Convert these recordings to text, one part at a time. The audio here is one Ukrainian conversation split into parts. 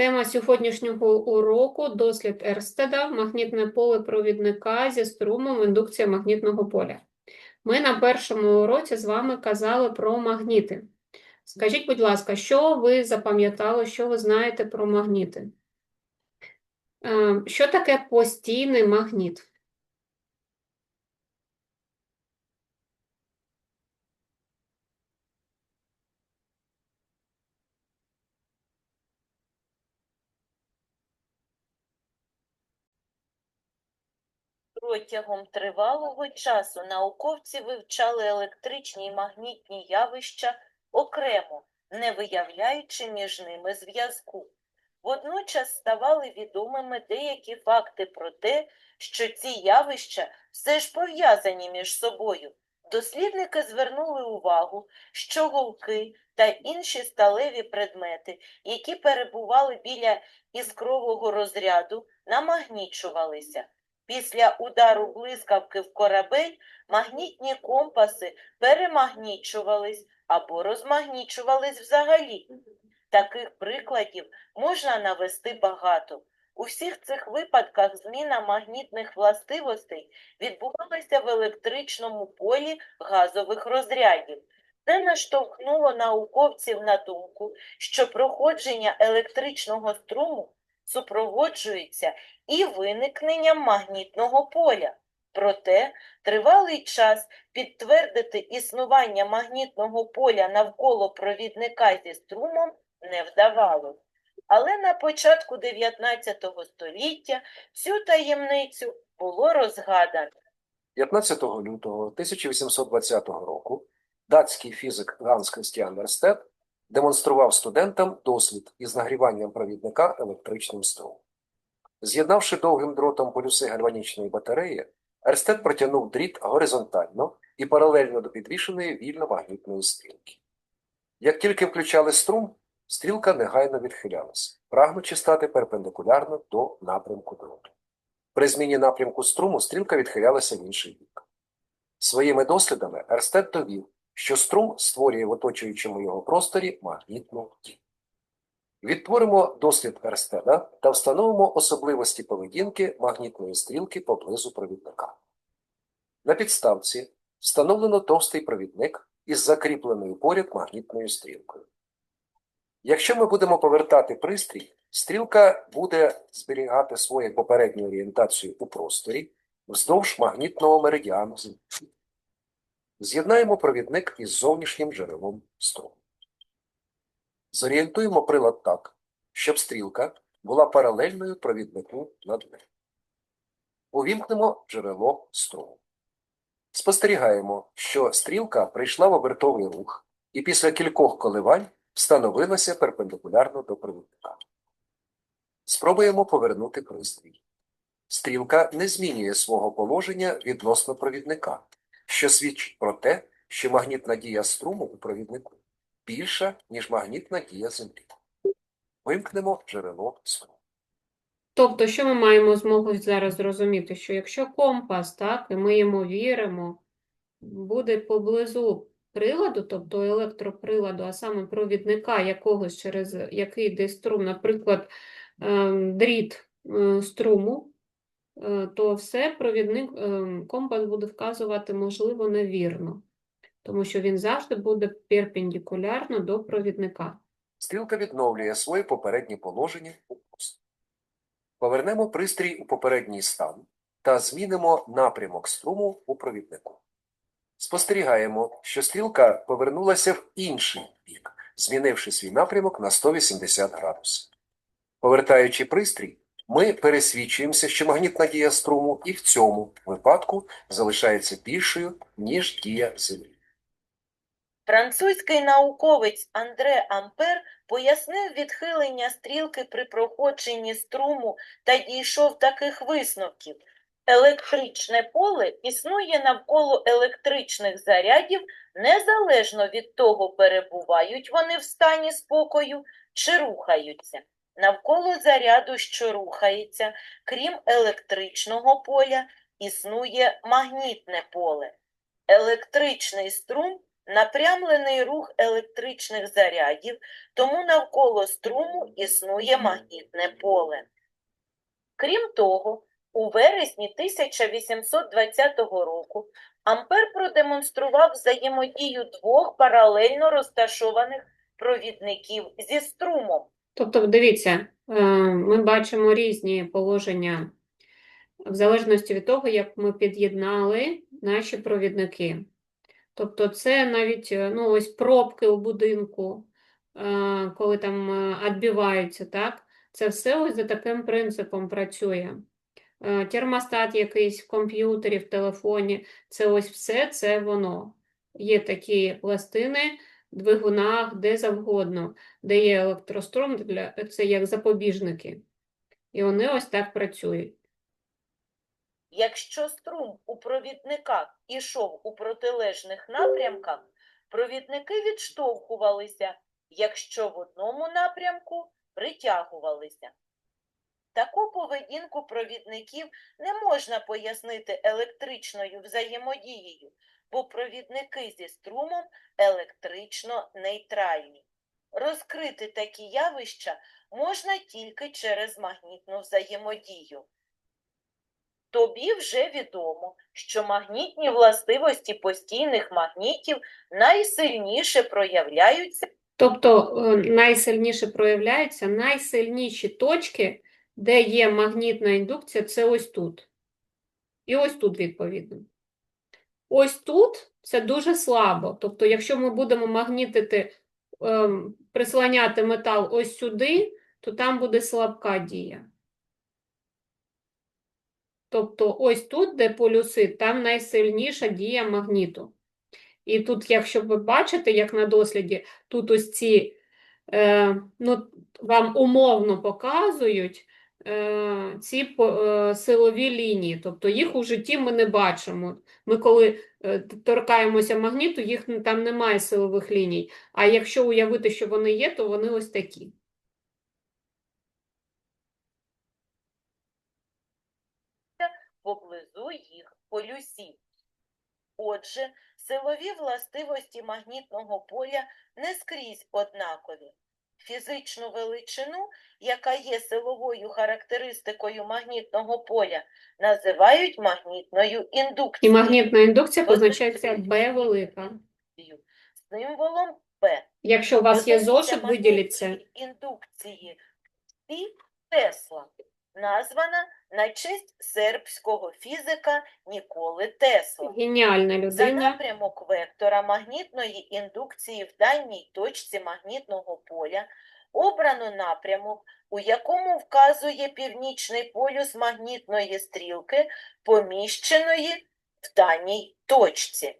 Тема сьогоднішнього уроку дослід Ерстеда, магнітне поле провідника зі струмом індукція магнітного поля. Ми на першому уроці з вами казали про магніти. Скажіть, будь ласка, що ви запам'ятали, що ви знаєте про магніти? Е, Що таке постійний магніт? Протягом тривалого часу науковці вивчали електричні і магнітні явища окремо, не виявляючи між ними зв'язку. Водночас ставали відомими деякі факти про те, що ці явища все ж пов'язані між собою. Дослідники звернули увагу, що голки та інші сталеві предмети, які перебували біля іскрового розряду, намагнічувалися. Після удару блискавки в корабель магнітні компаси перемагнічувались або розмагнічувались взагалі. Таких прикладів можна навести багато. У всіх цих випадках зміна магнітних властивостей відбувалася в електричному полі газових розрядів. Це наштовхнуло науковців на думку, що проходження електричного струму супроводжується і виникненням магнітного поля. Проте тривалий час підтвердити існування магнітного поля навколо провідника зі струмом не вдавалося. Але на початку 19 століття цю таємницю було розгадано. 15 лютого 1820 року датський фізик Ганс Крістіан Верстед демонстрував студентам дослід із нагріванням провідника електричним струмом. З'єднавши довгим дротом полюси гальванічної батареї, Ерстед протягнув дріт горизонтально і паралельно до підвішеної вільно-магнітної стрілки. Як тільки включали струм, стрілка негайно відхилялася, прагнучи стати перпендикулярно до напрямку дроту. При зміні напрямку струму стрілка відхилялася в інший бік. Своїми дослідами Ерстед довів, що струм створює в оточуючому його просторі магнітну тінь. Відтворимо дослід Ерстеда та встановимо особливості поведінки магнітної стрілки поблизу провідника. На підставці встановлено товстий провідник із закріпленою поряд магнітною стрілкою. Якщо ми будемо повертати пристрій, стрілка буде зберігати свою попередню орієнтацію у просторі вздовж магнітного меридіану. З'єднаємо провідник із зовнішнім джерелом струму. Зорієнтуємо прилад так, щоб стрілка була паралельною провіднику над ним. Увімкнемо джерело струму. Спостерігаємо, що стрілка прийшла в обертовий рух і після кількох коливань встановилася перпендикулярно до провідника. Спробуємо повернути пристрій. Стрілка не змінює свого положення відносно провідника, що свідчить про те, що магнітна дія струму у провіднику більша, ніж магнітна дія Землі. Вимкнемо джерело струму. Тобто, що ми маємо змогу зараз зрозуміти, що якщо компас, так, і ми йому віримо, буде поблизу приладу, тобто електроприладу, а саме провідника якогось, через який йде струм, наприклад, ем, дріт е, струму, то все провідник, ем, компас буде вказувати, можливо, невірно, тому що він завжди буде перпендикулярно до провідника. Стрілка відновлює своє попереднє положення у просторі. Повернемо пристрій у попередній стан та змінимо напрямок струму у провіднику. Спостерігаємо, що стрілка повернулася в інший бік, змінивши свій напрямок на 180 градусів. Повертаючи пристрій, ми пересвідчуємося, що магнітна дія струму і в цьому випадку залишається більшою, ніж дія Землі. Французький науковець Андре Ампер пояснив відхилення стрілки при проходженні струму та дійшов таких висновків. Електричне поле існує навколо електричних зарядів незалежно від того, перебувають вони в стані спокою чи рухаються. Навколо заряду, що рухається, крім електричного поля, існує магнітне поле. Електричний струм напрямлений рух електричних зарядів, тому навколо струму існує магнітне поле. Крім того, у вересні 1820 року Ампер продемонстрував взаємодію двох паралельно розташованих провідників зі струмом. Тобто, дивіться, е, ми бачимо різні положення в залежності від того, як ми під'єднали наші провідники. Тобто, це навіть е, ну, ось пробки у будинку, е, коли там відбиваються, так? Це все ось за таким принципом працює. Термостат якийсь в комп'ютері, в телефоні, це ось все це воно. Є такі пластини двигунах, де завгодно де є електрострум, для, це як запобіжники. І вони ось так працюють. Якщо струм у провідниках ішов у протилежних напрямках, провідники відштовхувалися, якщо в одному напрямку притягувалися. Таку поведінку провідників не можна пояснити електричною взаємодією, бо провідники зі струмом електрично нейтральні. Розкрити такі явища можна тільки через магнітну взаємодію. Тобі вже відомо, що магнітні властивості постійних магнітів найсильніше проявляються Тобто е, найсильніше проявляються найсильніші точки, де є магнітна індукція, це ось тут. І ось тут, відповідно. Ось тут це дуже слабо. Тобто, якщо ми будемо магнітити, ем, прислоняти метал ось сюди, то там буде слабка дія. Тобто ось тут, де полюси, там найсильніша дія магніту. І тут, якщо ви бачите, як на досліді, тут ось ці, е, ну, вам умовно показують ці е, силові лінії. Тобто їх у житті ми не бачимо. Ми коли е, торкаємося магніту, їх там немає силових ліній. А якщо уявити, що вони є, то вони ось такі. поблизу їх полюсів. Отже, силові властивості магнітного поля не скрізь однакові. Фізичну величину, яка є силовою характеристикою магнітного поля, називають магнітною індукцією. І магнітна індукція позначається Б велика. Символом Б. Якщо у вас є зошит, виділіться. індукції Пі Тесла, названа на честь сербського фізика Ніколи Тесла. Геніальна За напрямок вектора магнітної індукції в даній точці магнітного поля обрано напрямок, у якому вказує північний полюс магнітної стрілки, поміщеної в даній точці.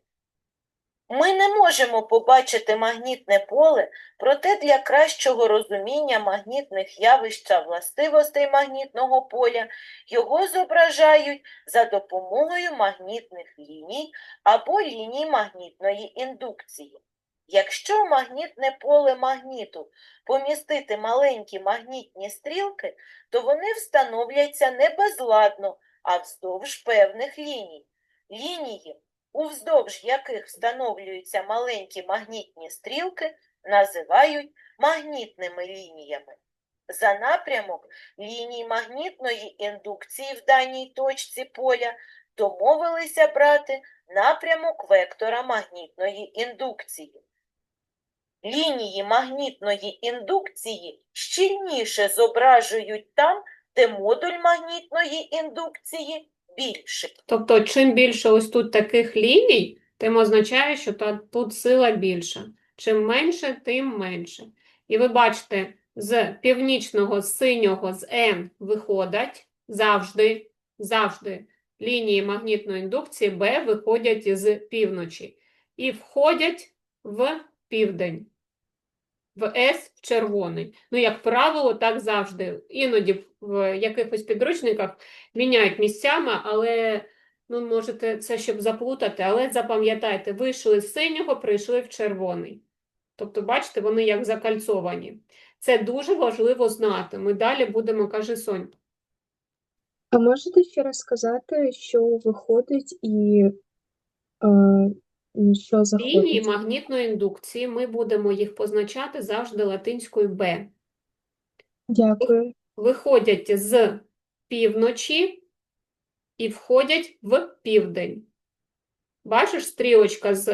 Ми не можемо побачити магнітне поле, проте для кращого розуміння магнітних явищ та властивостей магнітного поля його зображають за допомогою магнітних ліній або ліній магнітної індукції. Якщо магнітне поле магніту помістити маленькі магнітні стрілки, то вони встановляться не безладно, а вздовж певних ліній. Лінії, уздовж яких встановлюються маленькі магнітні стрілки, називають магнітними лініями. За напрямок ліній магнітної індукції в даній точці поля домовилися брати напрямок вектора магнітної індукції. Лінії магнітної індукції щільніше зображують там, де модуль магнітної індукції більший. Тобто, чим більше ось тут таких ліній, тим означає, що тут сила більша. Чим менше, тим менше. І ви бачите, з північного, синього, з N виходять завжди, завжди лінії магнітної індукції B виходять з півночі і входять в південь. В S в червоний. Ну, як правило, так завжди. Іноді в якихось підручниках міняють місцями, але ну, можете це щоб заплутати, але запам'ятайте, вийшли з синього, прийшли в червоний. Тобто, бачите, вони як закальцовані. Це дуже важливо знати. Ми далі будемо, каже Сонь. А можете ще раз сказати, що виходить і е, що Лінії заходить? магнітної індукції ми будемо їх позначати завжди латинською Б. Дякую. Виходять з півночі і входять в південь. Бачиш, стрілочка з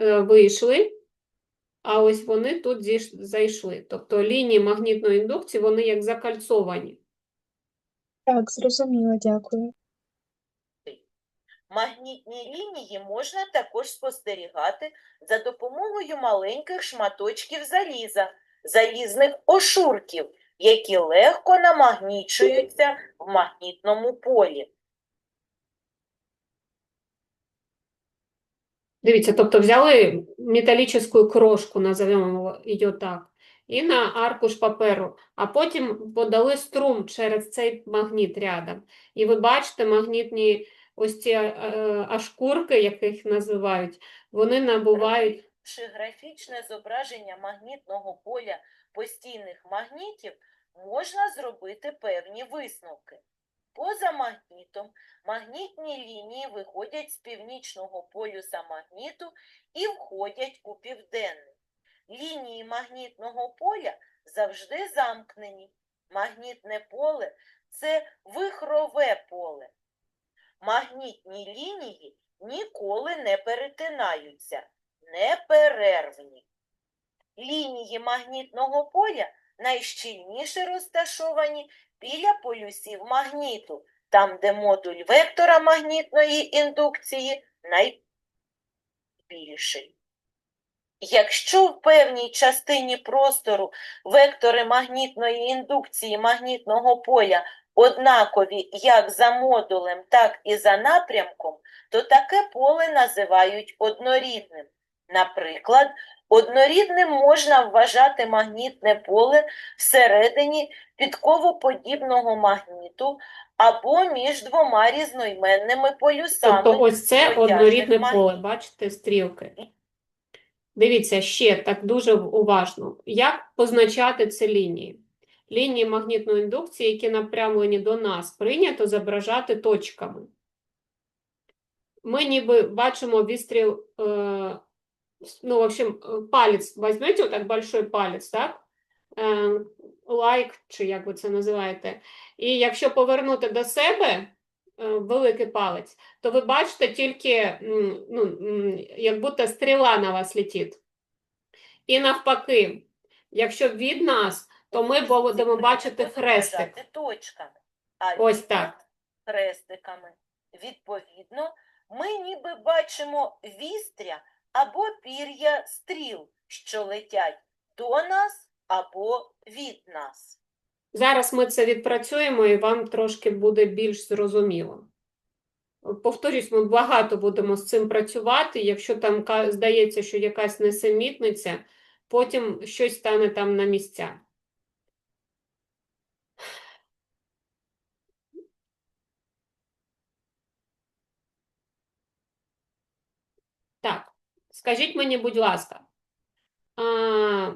е, вийшли, а ось вони тут зіш- зайшли. Тобто лінії магнітної індукції, вони як закальцовані. Так, зрозуміло, дякую. Магнітні лінії можна також спостерігати за допомогою маленьких шматочків заліза, залізних ошурків, які легко намагнічуються в магнітному полі. Дивіться, тобто взяли металічну крошку, називаємо її так, і на аркуш паперу, а потім подали струм через цей магніт рядом. І ви бачите, магнітні ось ці е, е, ашкурки, як їх називають, вони набувають графічне зображення магнітного поля постійних магнітів можна зробити певні висновки. Поза магнітом магнітні лінії виходять з північного полюса магніту і входять у південний. Лінії магнітного поля завжди замкнені. Магнітне поле це вихрове поле. Магнітні лінії ніколи не перетинаються, неперервні. Лінії магнітного поля найщільніше розташовані біля полюсів магніту, там, де модуль вектора магнітної індукції найбільший. Якщо в певній частині простору вектори магнітної індукції магнітного поля однакові як за модулем, так і за напрямком, то таке поле називають однорідним. Наприклад, однорідним можна вважати магнітне поле всередині підковоподібного магніту або між двома різноіменними полюсами. Тобто ось це однорідне поле, бачите, стрілки. Дивіться, ще так дуже уважно. Як позначати ці лінії? Лінії магнітної індукції, які напрямлені до нас, прийнято зображати точками. Ми ніби бачимо відстріл, е, ну, в общем, палець, візьмете отак большой палець, так? Е, лайк, чи як ви це називаєте. І якщо повернути до себе е, великий палець, то ви бачите тільки, ну, як будто стріла на вас летить. І навпаки, якщо від нас, то ми будемо бачити хрестик. точками, а Ось так. хрестиками. Відповідно, ми ніби бачимо вістря або пір'я стріл, що летять до нас або від нас. Зараз ми це відпрацюємо і вам трошки буде більш зрозуміло. Повторюсь, ми багато будемо з цим працювати. Якщо там здається, що якась несемітниця, потім щось стане там на місця. Так, скажіть мені, будь ласка, а,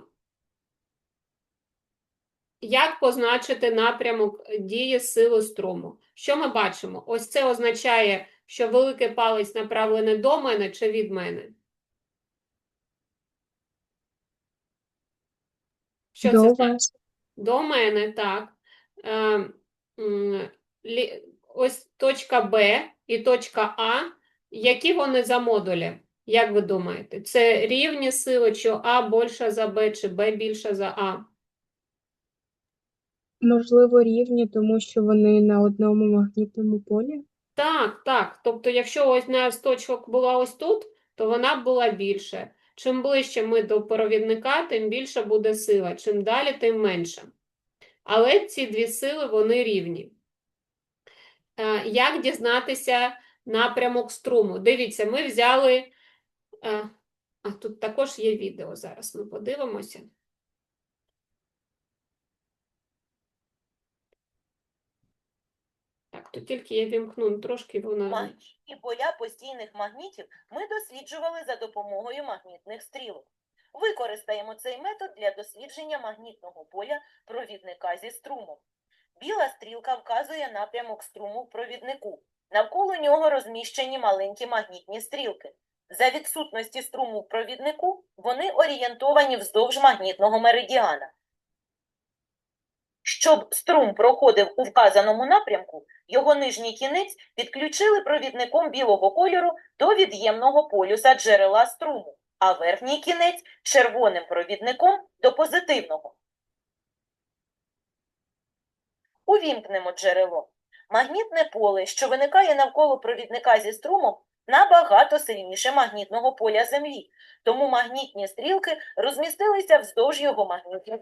як позначити напрямок дії сили струму? Що ми бачимо? Ось це означає, що великий палець направлений до мене чи від мене? Що це значить? До мене, так. Е, ось точка Б і точка А. Які вони за модулі? Як ви думаєте? Це рівні сили, чи А більша за Б, чи Б більша за А? Можливо, рівні, тому що вони на одному магнітному полі. Так, так. Тобто, якщо ось з точок була ось тут, то вона б була більше. Чим ближче ми до провідника, тим більша буде сила. Чим далі, тим менше. Але ці дві сили, вони рівні. Е, Як дізнатися напрямок струму? Дивіться, ми взяли. Е, А тут також є відео. Зараз ми подивимося. Так, то тільки я вімкну трошки, воно. Магнітні поля постійних магнітів ми досліджували за допомогою магнітних стрілок. Використаємо цей метод для дослідження магнітного поля провідника зі струмом. Біла стрілка вказує напрямок струму в провіднику. Навколо нього розміщені маленькі магнітні стрілки. За відсутності струму в провіднику вони орієнтовані вздовж магнітного меридіана. Щоб струм проходив у вказаному напрямку, його нижній кінець підключили провідником білого кольору до від'ємного полюса джерела струму, а верхній кінець червоним провідником до позитивного. Увімкнемо джерело. Магнітне поле, що виникає навколо провідника зі струмом, набагато сильніше магнітного поля Землі, тому магнітні стрілки розмістилися вздовж його магнітних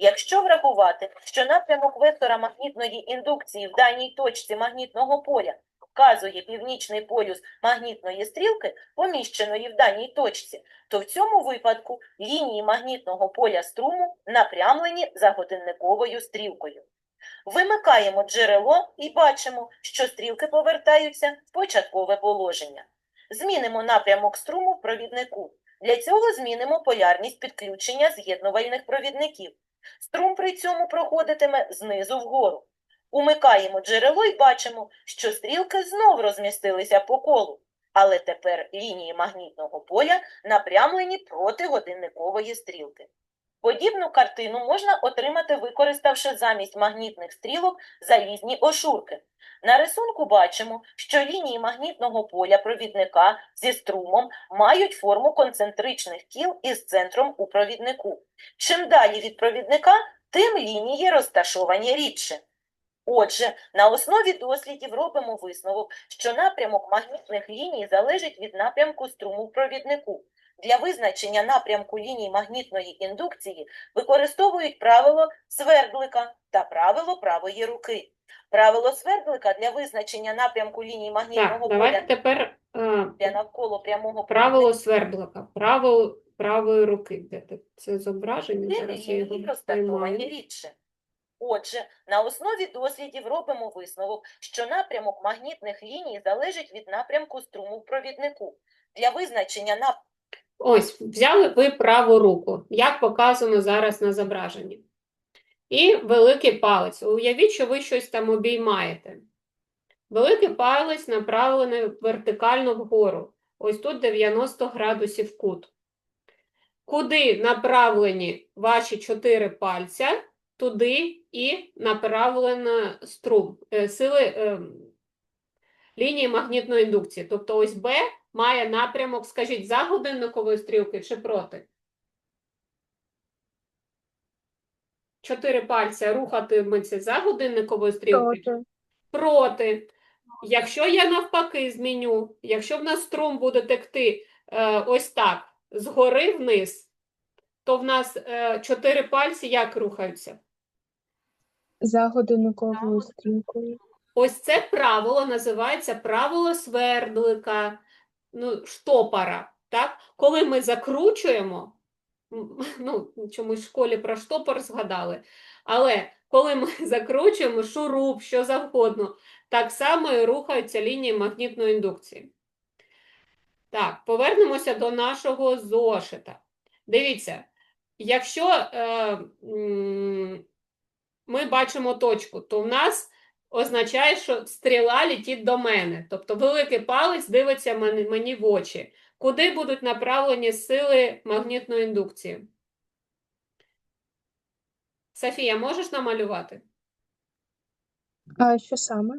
Якщо врахувати, що напрямок вектора магнітної індукції в даній точці магнітного поля вказує північний полюс магнітної стрілки, поміщеної в даній точці, то в цьому випадку лінії магнітного поля струму напрямлені за годинниковою стрілкою. Вимикаємо джерело і бачимо, що стрілки повертаються в початкове положення. Змінимо напрямок струму в провіднику. Для цього змінимо полярність підключення з'єднувальних провідників. Струм при цьому проходитиме знизу вгору. Умикаємо джерело і бачимо, що стрілки знов розмістилися по колу, але тепер лінії магнітного поля напрямлені проти годинникової стрілки. Подібну картину можна отримати, використавши замість магнітних стрілок залізні ошурки. На рисунку бачимо, що лінії магнітного поля провідника зі струмом мають форму концентричних кіл із центром у провіднику. Чим далі від провідника, тим лінії розташовані рідше. Отже, на основі дослідів робимо висновок, що напрямок магнітних ліній залежить від напрямку струму в провіднику. Для визначення напрямку ліній магнітної індукції використовують правило Свердлика та правило правої руки. Правило Свердлика для визначення напрямку ліній Так, магнітного давайте поля тепер е, для навколо прямого правило Свердлика, правило правої руки. Де це зображення? Де Зараз я його розташовані рідше. Отже, на основі дослідів робимо висновок, що напрямок магнітних ліній залежить від напрямку струму в провіднику. Для визначення напрямку Ось, взяли ви праву руку, як показано зараз на зображенні. І великий палець. Уявіть, що ви щось там обіймаєте. Великий палець направлений вертикально вгору. Ось тут 90 градусів кут. Куди направлені ваші чотири пальця, туди і направлено струм, е, сили е, лінії магнітної індукції. Тобто ось Б має напрямок, скажіть, за годинниковою стрілкою чи проти? Чотири пальця рухатиметься за годинниковою стрілкою? Проти. Проти. Якщо я навпаки зміню, якщо в нас струм буде текти е, ось так, згори вниз, то в нас е, чотири пальці як рухаються? За годинниковою стрілкою. Ось це правило називається правило свердлика, ну, штопора. Так? Коли ми закручуємо, ну, чомусь в школі про штопор згадали, але коли ми закручуємо шуруп, що завгодно, так само і рухаються лінії магнітної індукції. Так, повернемося до нашого зошита. Дивіться, якщо е, ми бачимо точку, то в нас означає, що стріла летить до мене. Тобто великий палець дивиться мені, в очі. Куди будуть направлені сили магнітної індукції? Софія, можеш намалювати? А що саме?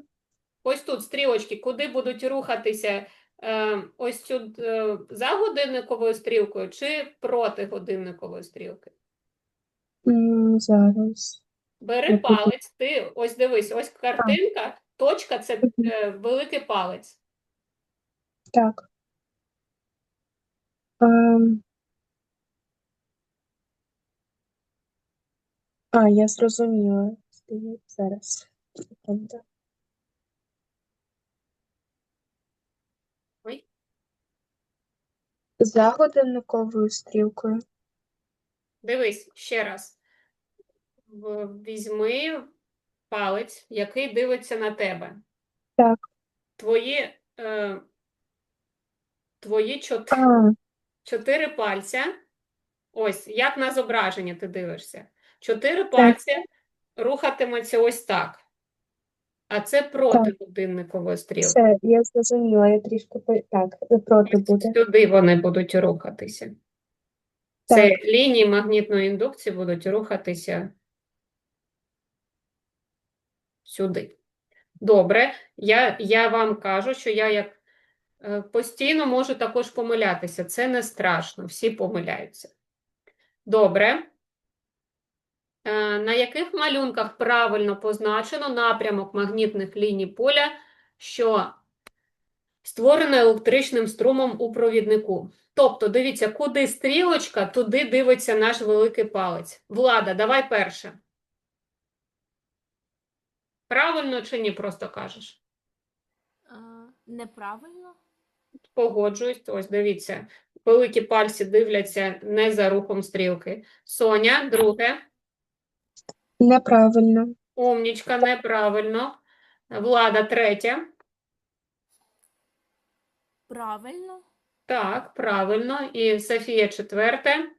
Ось тут стрілочки, куди будуть рухатися е, ось цю е, за годинниковою стрілкою чи проти годинникової стрілки? М, Зараз. Бери палець, ти ось дивись, ось картинка, точка це е, великий палець. Так. Ем. А, я зрозуміла. Зараз. Ой. За годинниковою стрілкою. Дивись ще раз. Візьми палець, який дивиться на тебе. Так. Твої, е, твої чотири. А, Чотири пальця. Ось, як на зображенні ти дивишся. Чотири пальця рухатимуться ось так. а це проти годинникової стрілки. Все, я зрозуміла, я трішки так, проти буде. Сюди вони будуть рухатися. Це лінії магнітної індукції будуть рухатися сюди. Добре, я, я вам кажу, що я як е, постійно можу також помилятися. Це не страшно, всі помиляються. Добре. Е, На яких малюнках правильно позначено напрямок магнітних ліній поля, що створено електричним струмом у провіднику? Тобто, дивіться, куди стрілочка, туди дивиться наш великий палець. Влада, давай перше. Правильно чи ні, просто кажеш? Неправильно? Погоджуюсь. Ось дивіться, великі пальці дивляться не за рухом стрілки. Соня, друге. Неправильно. Умнічка, неправильно. Влада, третє. Правильно? Так, правильно. І Софія, четверте.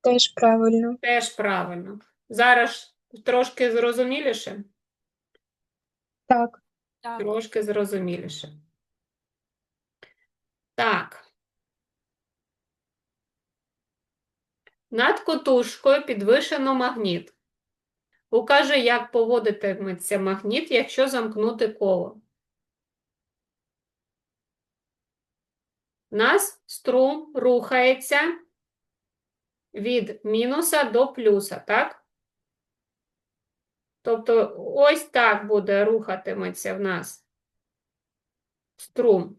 Теж правильно. Теж правильно. Зараз трошки зрозуміліше? Так. Так. Трошки зрозуміліше. Так. Над котушкою підвишено магніт. Укажи, як поводитиметься магніт, якщо замкнути коло. У нас струм рухається від мінуса до плюса, так? Тобто ось так буде рухатиметься в нас струм.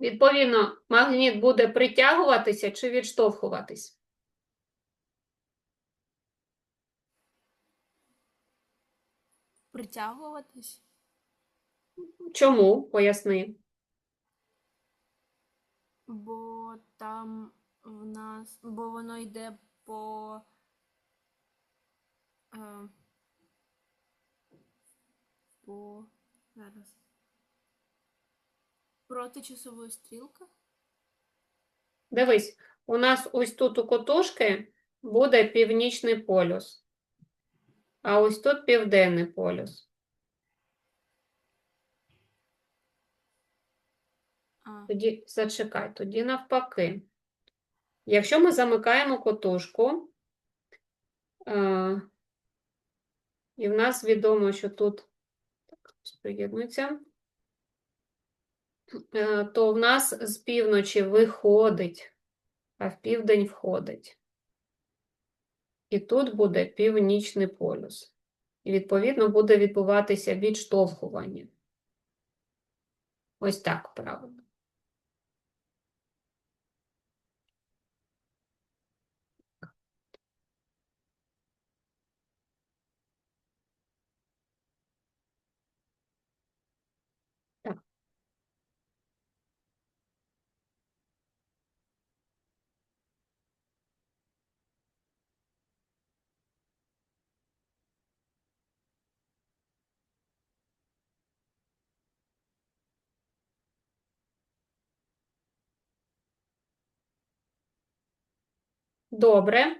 Відповідно, магніт буде притягуватися чи відштовхуватись? Притягуватись? Чому? Поясни. Бо там в нас, бо воно йде по е, по зараз. Проти часової стрілки? Дивись, у нас ось тут у котушки буде північний полюс, а ось тут південний полюс. Тоді зачекай, тоді навпаки. Якщо ми замикаємо котушку, е, і в нас відомо, що тут так, приєднується, е, то в нас з півночі виходить, а в південь входить. І тут буде північний полюс. І, відповідно, буде відбуватися відштовхування. Ось так правильно. Добре.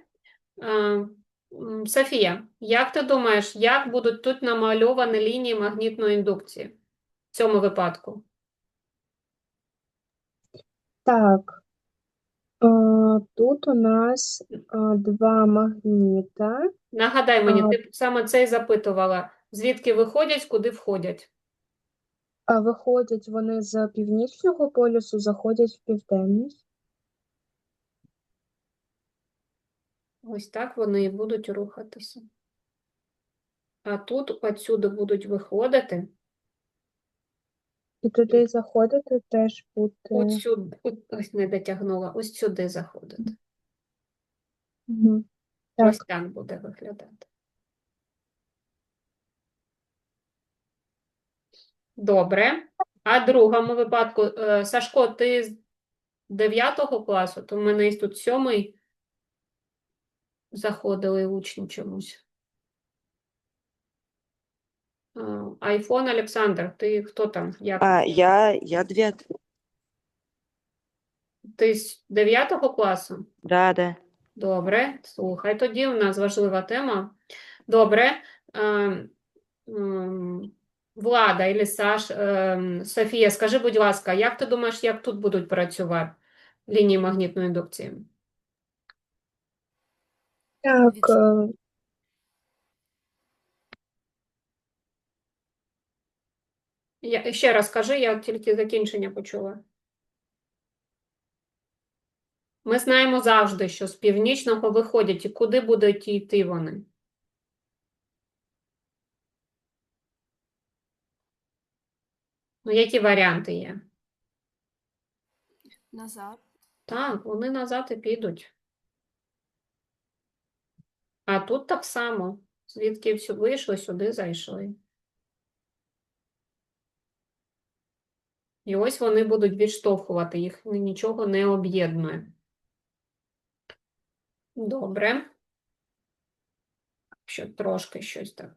Софія, як ти думаєш, як будуть тут намальовані лінії магнітної індукції в цьому випадку? Так. Тут у нас два магніта. Нагадай мені, ти саме це і запитувала. Звідки виходять, куди входять? А виходять вони з північного полюсу, заходять в південний. Ось так вони і будуть рухатися. А тут отсюди будуть виходити, І туди заходити теж буде. от сюди, ось не дотягнула, ось сюди заходити. Мгм. Так. Ось так буде виглядати. Добре. А в другому випадку, е, Сашко, ти з 9 класу, то в мене є тут сьомий заходили учні чомусь. Е, Айфон Олександр, ти хто там? Як? А, я, я дев'ятий. Ти з 9 класу? Да, да. Добре, слухай, тоді у нас важлива тема. Добре. Влада і Саш, ем, Софія, скажи, будь ласка, як ти думаєш, як тут будуть працювати лінії магнітної індукції? Так, Від- е, Я, ще раз скажи, я тільки закінчення почула. Ми знаємо завжди, що з північного виходять, і куди будуть йти вони? Ну, які варіанти є? Назад. Так, вони назад і підуть. А тут так само. Звідки вийшли, сюди зайшли. І ось вони будуть відштовхувати, їх нічого не об'єднує. Добре. Ще трошки щось так.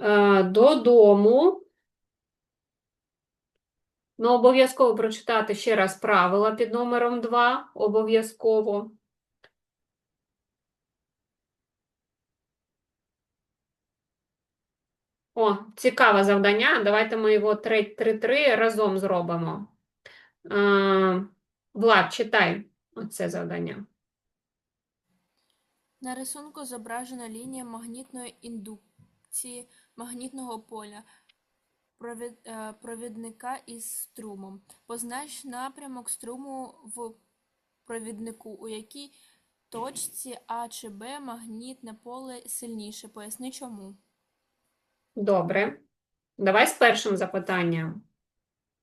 Е, Додому. Ну, обов'язково прочитати ще раз правила під номером 2. Обов'язково. О, цікаве завдання. Давайте ми його 3-3 разом зробимо. Е, Влад, читай оце завдання. На рисунку зображена лінія магнітної індукції магнітного поля провід, е, провідника із струмом. Познач напрямок струму в провіднику, у якій точці А чи Б магнітне поле сильніше. Поясни чому. Добре. Давай з першим запитанням.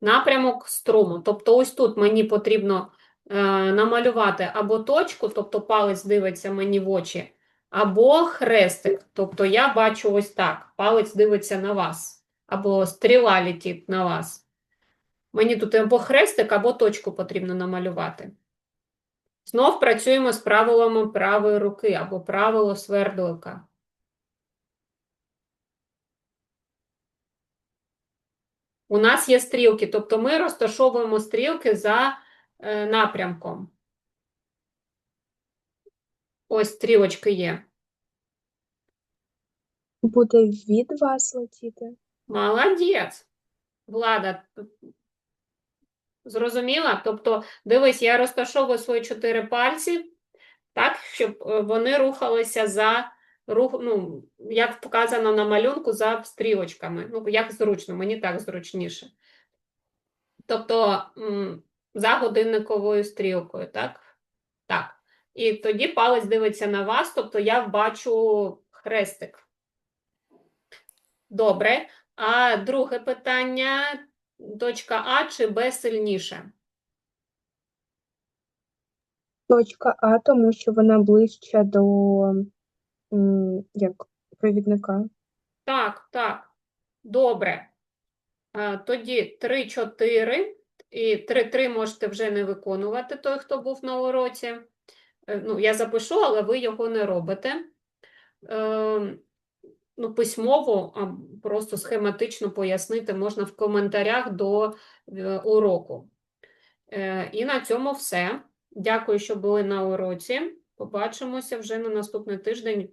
Напрямок струму. Тобто ось тут мені потрібно е, намалювати або точку, тобто палець дивиться мені в очі, або хрестик. Тобто я бачу ось так. Палець дивиться на вас, або стріла летить на вас. Мені тут або хрестик, або точку потрібно намалювати. Знов працюємо з правилами правої руки або правило свердлика. У нас є стрілки, тобто ми розташовуємо стрілки за е, напрямком. Ось стрілочки є. буде від вас летіти. Молодець. Влада, зрозуміла? Тобто, дивись, я розташовую свої чотири пальці так, щоб е, вони рухалися за рух, ну, як показано на малюнку, за стрілочками. Ну, як зручно, мені так зручніше. Тобто, за годинниковою стрілкою, так? Так. І тоді палець дивиться на вас, тобто я бачу хрестик. Добре. А друге питання: точка А чи Б сильніше? Точка А, тому що вона ближче до як провідника. Так, так. Добре. Тоді 3-4 і 3-3 можете вже не виконувати, той, хто був на уроці. Е, Ну, я запишу, але ви його не робите. Е, Ну, письмово, а просто схематично пояснити можна в коментарях до е, уроку. Е, І на цьому все. Дякую, що були на уроці. Побачимося вже на наступний тиждень